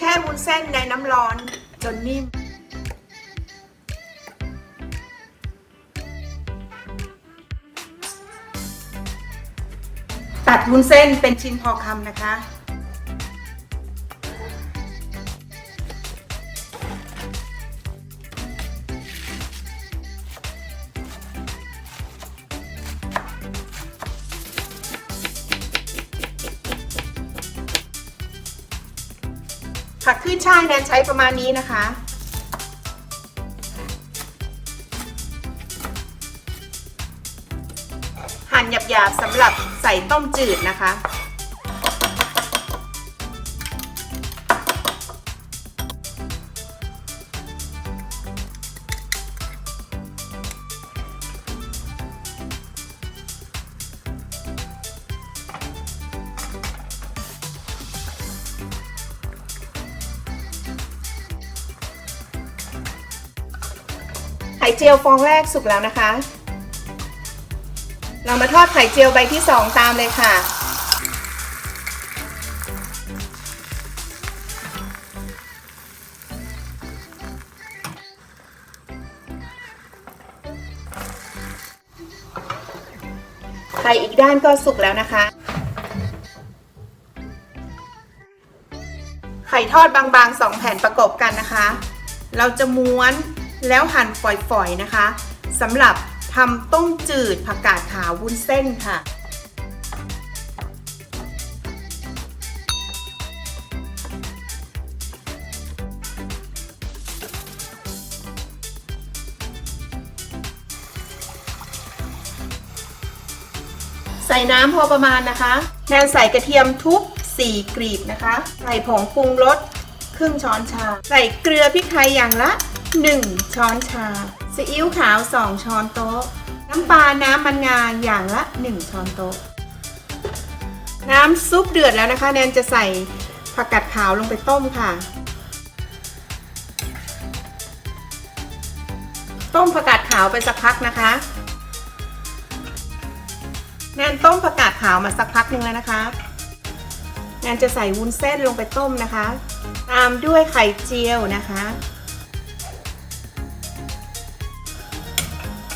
ช่วุ้นเส้นในน้ำร้อนจนนิ่ม ตัดวุ้นเส้นเป็นชิ้นพอคำนะคะ ผักขึ้นช่ายแนนใช้ประมาณนี้นะคะ หั่นหยาบๆสำหรับใส่ต้มจืดนะคะ ไข่เจียวฟองแรกสุกแล้วนะคะ เรามาทอดไข่เจียวใบที่สองตามเลยค่ะ ไข่อีกด้านก็สุกแล้วนะคะ ไข่ทอดบางๆสองแผ่นประกบกันนะคะ เราจะม้วน แล้วหั่นฝอยๆนะคะสำหรับทำต้มจืดผักกาดขาววุ้นเส้นค่ะ ใส่น้ำพอประมาณนะคะแนนใส่กระเทียมทุบ4กรีบนะคะ ใส่ผงปรุงรสครึ่งช้อนชา ใส่เกลือพริกไทยอย่างละ 1 ช้อนชา ซีอิ๊วขาว 2 ช้อนโต๊ะ น้ำปลา น้ำมันงาอย่างละ 1 ช้อนโต๊ะ น้ำซุปเดือดแล้วนะคะ แนนจะใส่ผักกาดขาวลงไปต้มค่ะ ต้มผักกาดขาวไปสักพักนะคะ แนนต้มผักกาดขาวมาสักพักหนึ่งแล้วนะคะ แนนจะใส่วุ้นเส้นลงไปต้มนะคะ ตามด้วยไข่เจียวนะคะ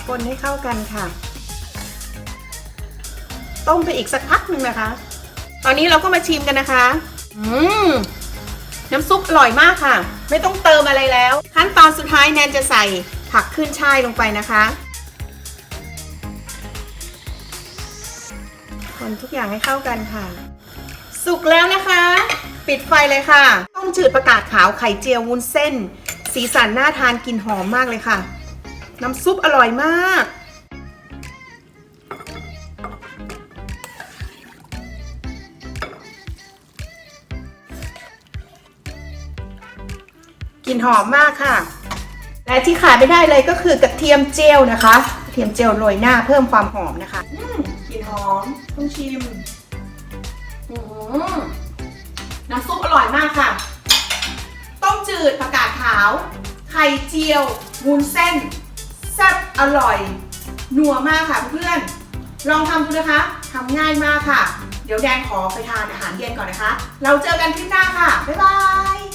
คนให้เข้ากันค่ะ ต้มไปอีกสักพักหนึ่งนะคะ ตอนนี้เราก็มาชิมกันนะคะ อืมน้ำซุปอร่อยมากค่ะ ไม่ต้องเติมอะไรแล้ว ขั้นตอนสุดท้ายแนนจะใส่ผักขึ้นช่ายลงไปนะคะ คนทุกอย่างให้เข้ากันค่ะ สุกแล้วนะคะ ปิดไฟเลยค่ะ ต้มจืดประกาศขาวไข่เจียววุ้นเส้น สีสันน่าทานกลิ่นหอมมากเลยค่ะ น้ำซุปอร่อยมาก กลิ่นหอมมากค่ะ และที่ขาดไม่ได้เลยก็คือกระเทียมเจียวนะคะกระเทียมเจียวโรยหน้าเพิ่มความหอมนะคะอืมกลิ่นหอมต้องชิมอืมน้ำซุปอร่อยมากค่ะ ต้มจืดผักกาดขาว ไข่เจียววุ้นเส้น แซ่บอร่อยนัวมากค่ะเพื่อนลองทำดูนะคะทำง่ายมากค่ะ เดี๋ยวแดงขอไปทานอาหารเย็นก่อนนะคะ เราเจอกันคลิปหน้าค่ะ บ๊ายบาย